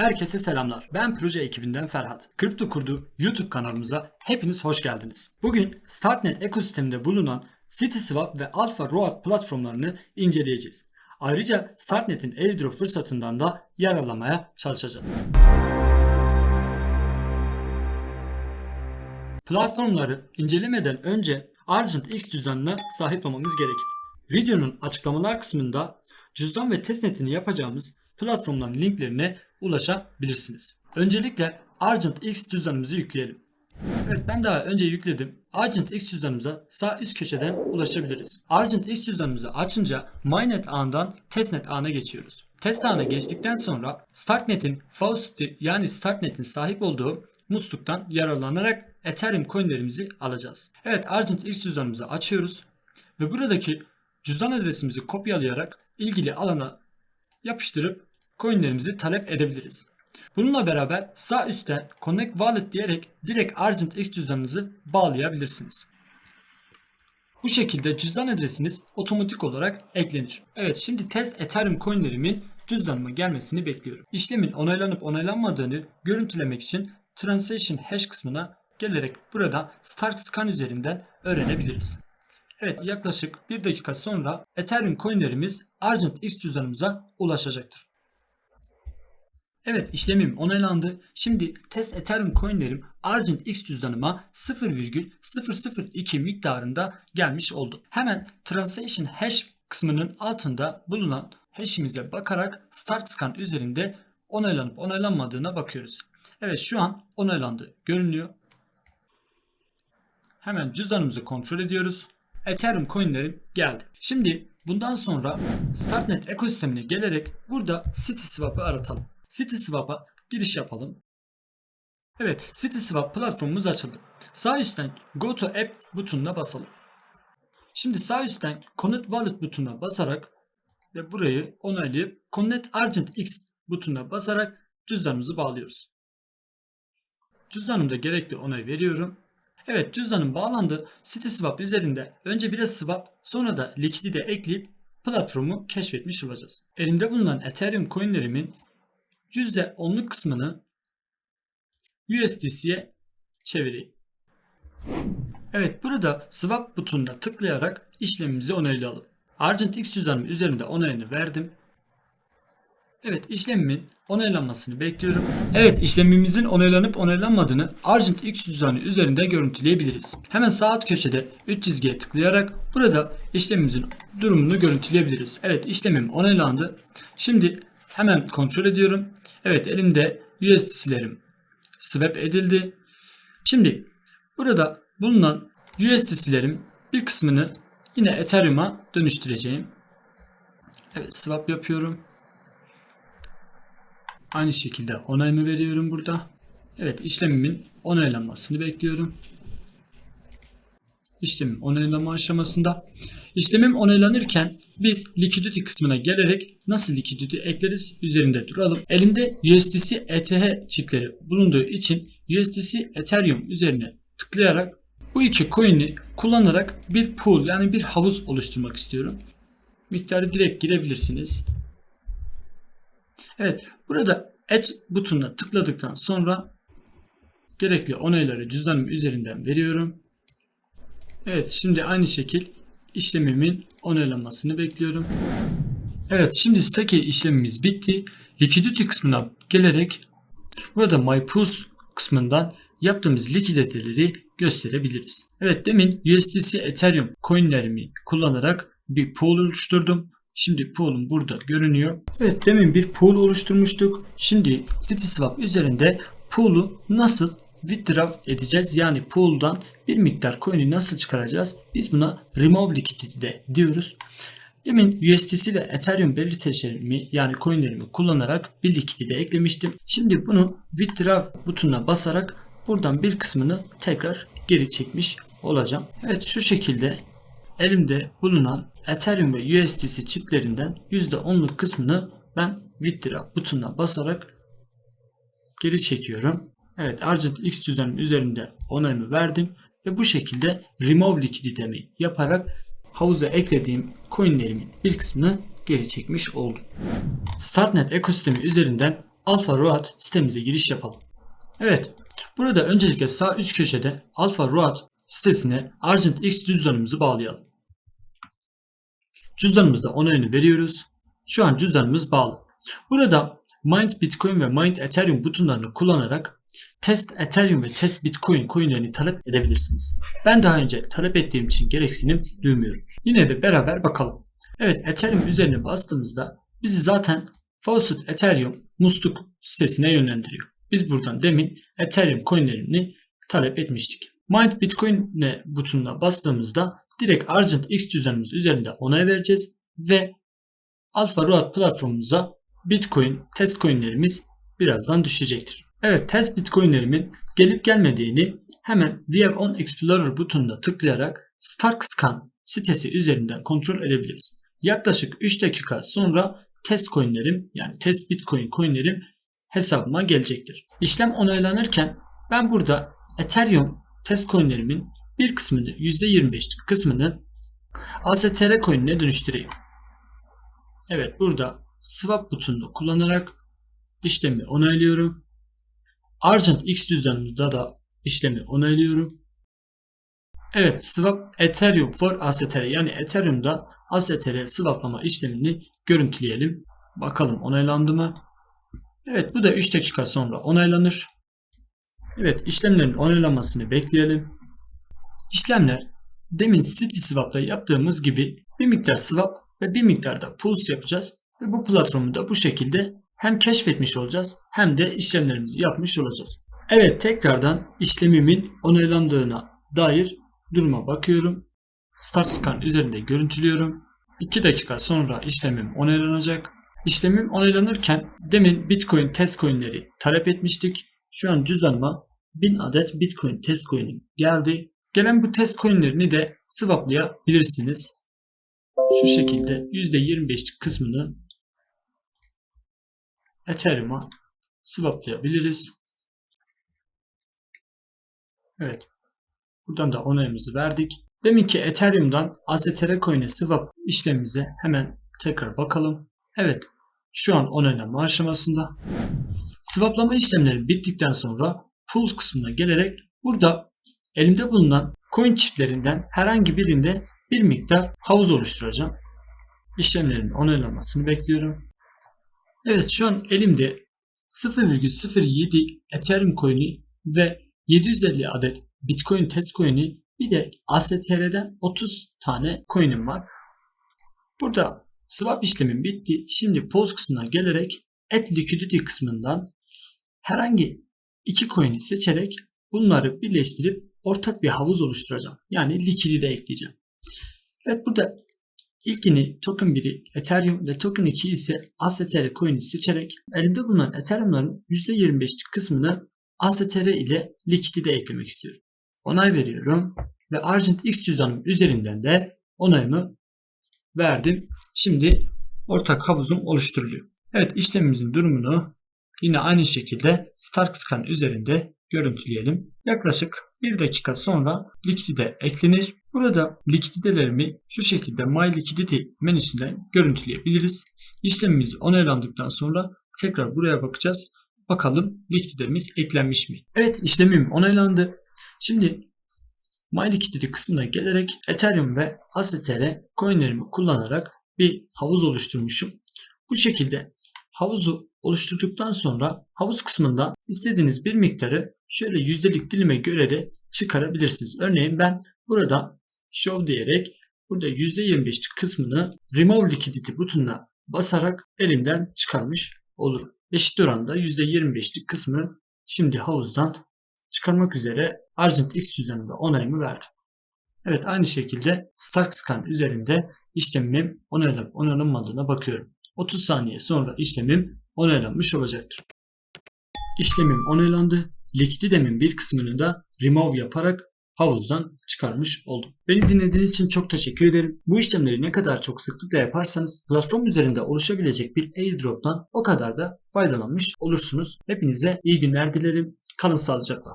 Herkese selamlar. Ben proje ekibinden Ferhat. Kripto Kurdu YouTube kanalımıza hepiniz hoş geldiniz. Bugün Startnet ekosisteminde bulunan CitySwap ve Alpha Road platformlarını inceleyeceğiz. Ayrıca Startnet'in airdrop fırsatından da yararlamaya çalışacağız. Platformları incelemeden önce Argent X cüzdanına sahip olmamız gerekir. Videonun açıklamalar kısmında cüzdan ve testnetini yapacağımız platformların linklerine ulaşabilirsiniz. Öncelikle Argent X cüzdanımızı yükleyelim. Evet ben daha önce yükledim. Argent X cüzdanımıza sağ üst köşeden ulaşabiliriz. Argent X cüzdanımızı açınca MyNet ağından testnet ağına geçiyoruz. Test ağına geçtikten sonra StartNet'in Faust'i yani StartNet'in sahip olduğu musluktan yararlanarak Ethereum coinlerimizi alacağız. Evet Argent X cüzdanımızı açıyoruz ve buradaki cüzdan adresimizi kopyalayarak ilgili alana yapıştırıp coinlerimizi talep edebiliriz. Bununla beraber sağ üstten Connect Wallet diyerek direkt Argent X cüzdanınızı bağlayabilirsiniz. Bu şekilde cüzdan adresiniz otomatik olarak eklenir. Evet şimdi test Ethereum coinlerimin cüzdanıma gelmesini bekliyorum. İşlemin onaylanıp onaylanmadığını görüntülemek için Transaction Hash kısmına gelerek burada Stark Scan üzerinden öğrenebiliriz. Evet yaklaşık 1 dakika sonra Ethereum coinlerimiz Argent X cüzdanımıza ulaşacaktır. Evet işlemim onaylandı. Şimdi test Ethereum coinlerim Argent X cüzdanıma 0,002 miktarında gelmiş oldu. Hemen Transaction Hash kısmının altında bulunan hash'imize bakarak Start Scan üzerinde onaylanıp onaylanmadığına bakıyoruz. Evet şu an onaylandı görünüyor. Hemen cüzdanımızı kontrol ediyoruz. Ethereum coinlerim geldi. Şimdi bundan sonra Startnet ekosistemine gelerek burada CitySwap'ı aratalım. CitySwap'a giriş yapalım. Evet CitySwap platformumuz açıldı. Sağ üstten Go to App butonuna basalım. Şimdi sağ üstten Connect Wallet butonuna basarak ve burayı onaylayıp Connect Argent X butonuna basarak cüzdanımızı bağlıyoruz. Cüzdanımda gerekli onay veriyorum. Evet cüzdanım bağlandı. CitySwap üzerinde önce biraz swap sonra da likidite ekleyip platformu keşfetmiş olacağız. Elimde bulunan Ethereum coinlerimin %10'luk kısmını USDC'ye çevireyim. Evet burada swap butonuna tıklayarak işlemimizi onaylayalım. Argent X cüzdanım üzerinde onayını verdim. Evet işlemimin onaylanmasını bekliyorum. Evet işlemimizin onaylanıp onaylanmadığını Argent X cüzdanı üzerinde görüntüleyebiliriz. Hemen sağ köşede 3 çizgiye tıklayarak burada işlemimizin durumunu görüntüleyebiliriz. Evet işlemim onaylandı. Şimdi hemen kontrol ediyorum. Evet elimde USDC'lerim swap edildi. Şimdi burada bulunan USDC'lerim bir kısmını yine Ethereum'a dönüştüreceğim. Evet swap yapıyorum. Aynı şekilde onayımı veriyorum burada. Evet işlemimin onaylanmasını bekliyorum. İşlemim onaylama aşamasında. İşlemim onaylanırken biz liquidity kısmına gelerek nasıl liquidity ekleriz üzerinde duralım. Elimde USDC ETH çiftleri bulunduğu için USDC Ethereum üzerine tıklayarak bu iki coin'i kullanarak bir pool yani bir havuz oluşturmak istiyorum. Miktarı direkt girebilirsiniz. Evet burada et butonuna tıkladıktan sonra gerekli onayları cüzdanım üzerinden veriyorum. Evet şimdi aynı şekil işlemimin onaylanmasını bekliyorum. Evet şimdi stake işlemimiz bitti. Liquidity kısmına gelerek burada My Pools kısmından yaptığımız likiditeleri gösterebiliriz. Evet demin USDC Ethereum coinlerimi kullanarak bir pool oluşturdum. Şimdi pool'um burada görünüyor. Evet demin bir pool oluşturmuştuk. Şimdi CitySwap üzerinde pool'u nasıl withdraw edeceğiz? Yani pool'dan bir miktar coin'i nasıl çıkaracağız? Biz buna remove liquidity de diyoruz. Demin USDC ve Ethereum belirteçlerimi yani coinlerimi kullanarak bir likidite eklemiştim. Şimdi bunu withdraw butonuna basarak buradan bir kısmını tekrar geri çekmiş olacağım. Evet şu şekilde elimde bulunan Ethereum ve USDC çiftlerinden %10'luk kısmını ben withdraw butonuna basarak geri çekiyorum. Evet Argent X cüzdanım üzerinde onayımı verdim ve bu şekilde remove likiditemi yaparak havuza eklediğim coinlerimin bir kısmını geri çekmiş oldum. Startnet ekosistemi üzerinden Alpha Road sitemize giriş yapalım. Evet. Burada öncelikle sağ üst köşede Alpha Road sitesine Argent X cüzdanımızı bağlayalım. Cüzdanımızda onayını veriyoruz. Şu an cüzdanımız bağlı. Burada Mind Bitcoin ve Mind Ethereum butonlarını kullanarak Test Ethereum ve Test Bitcoin coinlerini talep edebilirsiniz. Ben daha önce talep ettiğim için gereksinim duymuyorum. Yine de beraber bakalım. Evet Ethereum üzerine bastığımızda bizi zaten Faucet Ethereum musluk sitesine yönlendiriyor. Biz buradan demin Ethereum coinlerini talep etmiştik. Mind Bitcoin butonuna bastığımızda direkt Argent X cüzdanımız üzerinde onay vereceğiz ve Alpha Road platformumuza Bitcoin test coinlerimiz birazdan düşecektir. Evet test Bitcoinlerimin gelip gelmediğini hemen We have on Explorer butonuna tıklayarak Stark Scan sitesi üzerinden kontrol edebiliriz. Yaklaşık 3 dakika sonra test coinlerim yani test Bitcoin coinlerim hesabıma gelecektir. İşlem onaylanırken ben burada Ethereum test coinlerimin bir kısmını %25'lik kısmını AZTR coin'ine dönüştüreyim. Evet burada swap butonunu kullanarak işlemi onaylıyorum. Argent X cüzdanımda da işlemi onaylıyorum. Evet swap Ethereum for AZTR yani Ethereum'da AZTR swaplama işlemini görüntüleyelim. Bakalım onaylandı mı? Evet bu da 3 dakika sonra onaylanır. Evet işlemlerin onaylanmasını bekleyelim. İşlemler demin City Swap'ta yaptığımız gibi bir miktar swap ve bir miktar da pulse yapacağız. Ve bu platformu da bu şekilde hem keşfetmiş olacağız hem de işlemlerimizi yapmış olacağız. Evet tekrardan işlemimin onaylandığına dair duruma bakıyorum. Start Scan üzerinde görüntülüyorum. 2 dakika sonra işlemim onaylanacak. İşlemim onaylanırken demin Bitcoin test coinleri talep etmiştik. Şu an cüzdanıma 1000 adet Bitcoin test coin'im geldi. Gelen bu test coinlerini de swaplayabilirsiniz. Şu şekilde %25'lik kısmını Ethereum'a swaplayabiliriz. Evet. Buradan da onayımızı verdik. Deminki Ethereum'dan AZTR coin'e swap işlemimize hemen tekrar bakalım. Evet. Şu an onaylama aşamasında. Swaplama işlemleri bittikten sonra pools kısmına gelerek burada elimde bulunan coin çiftlerinden herhangi birinde bir miktar havuz oluşturacağım. İşlemlerin onaylanmasını bekliyorum. Evet şu an elimde 0,07 Ethereum coin'i ve 750 adet Bitcoin test coin'i bir de ASTR'den 30 tane coin'im var. Burada swap işlemim bitti. Şimdi pause kısmına gelerek add liquidity kısmından herhangi iki coin'i seçerek bunları birleştirip ortak bir havuz oluşturacağım. Yani likidi de ekleyeceğim. Evet burada ilkini token 1'i Ethereum ve token 2 ise ASTR coin'i seçerek elimde bulunan Ethereum'ların %25'lik kısmını ASTR ile likidi de eklemek istiyorum. Onay veriyorum ve Argent X cüzdanım üzerinden de onayımı verdim. Şimdi ortak havuzum oluşturuluyor. Evet işlemimizin durumunu yine aynı şekilde Stark Scan üzerinde görüntüleyelim. Yaklaşık 1 dakika sonra likidite eklenir. Burada likididelerimi şu şekilde My Liquidity menüsünden görüntüleyebiliriz. İşlemimiz onaylandıktan sonra tekrar buraya bakacağız. Bakalım likiditemiz eklenmiş mi? Evet işlemim onaylandı. Şimdi My Liquidity kısmına gelerek Ethereum ve ASTR coinlerimi kullanarak bir havuz oluşturmuşum. Bu şekilde havuzu oluşturduktan sonra havuz kısmında istediğiniz bir miktarı şöyle yüzdelik dilime göre de çıkarabilirsiniz. Örneğin ben burada show diyerek burada %25 kısmını remove liquidity butonuna basarak elimden çıkarmış olurum. Eşit oranda %25'lik kısmı şimdi havuzdan çıkarmak üzere Argent X cüzdanında onayımı verdim. Evet aynı şekilde Stark Scan üzerinde işlemim onaylanıp onaylanmadığına bakıyorum. 30 saniye sonra işlemim onaylanmış olacaktır. İşlemim onaylandı. Likididemin bir kısmını da remove yaparak havuzdan çıkarmış oldum. Beni dinlediğiniz için çok teşekkür ederim. Bu işlemleri ne kadar çok sıklıkla yaparsanız platform üzerinde oluşabilecek bir airdrop'tan o kadar da faydalanmış olursunuz. Hepinize iyi günler dilerim. Kalın sağlıcakla.